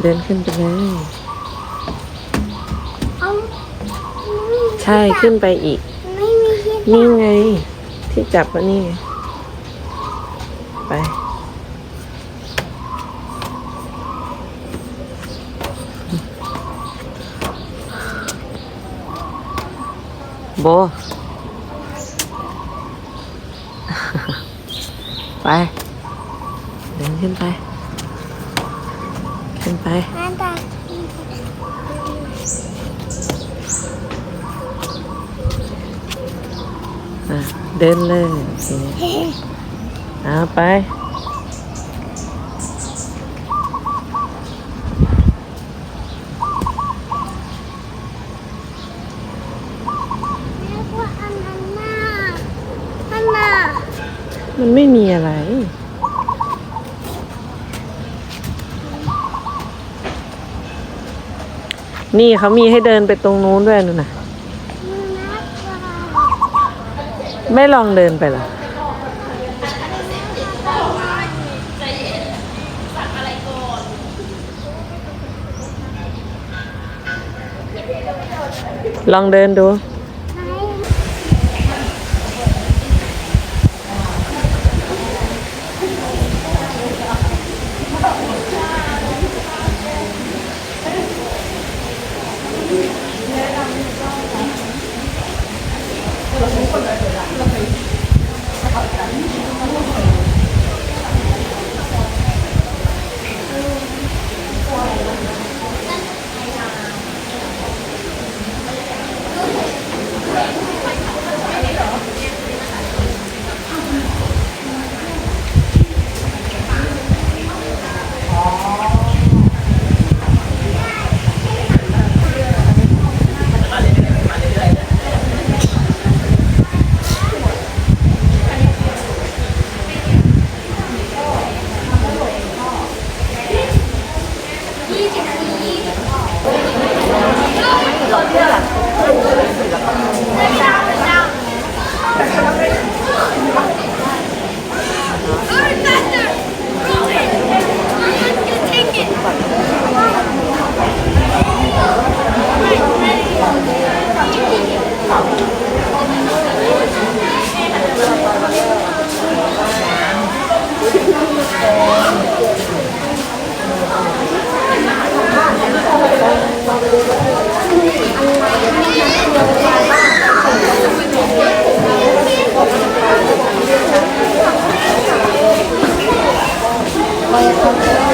เดินขึ้นไปเลย เอาใช่ขึ้นไปอีก ไม่มีที่นี่ไง ที่จับก็นี่ไงไป โบ ไป เดินขึ้นไป ขึ้นไปแม่ตาอะเดินเลยโอเคเอาไปแม่ว่าอันนั้นน่ะอันน่ะมันไม่มีอะไร นี่เขามีให้เดินไปตรงนู้นด้วยนู่นน่ะมันน่ากลัวไม่ลองเดินไปเหรอลองเดินดู เไปครับ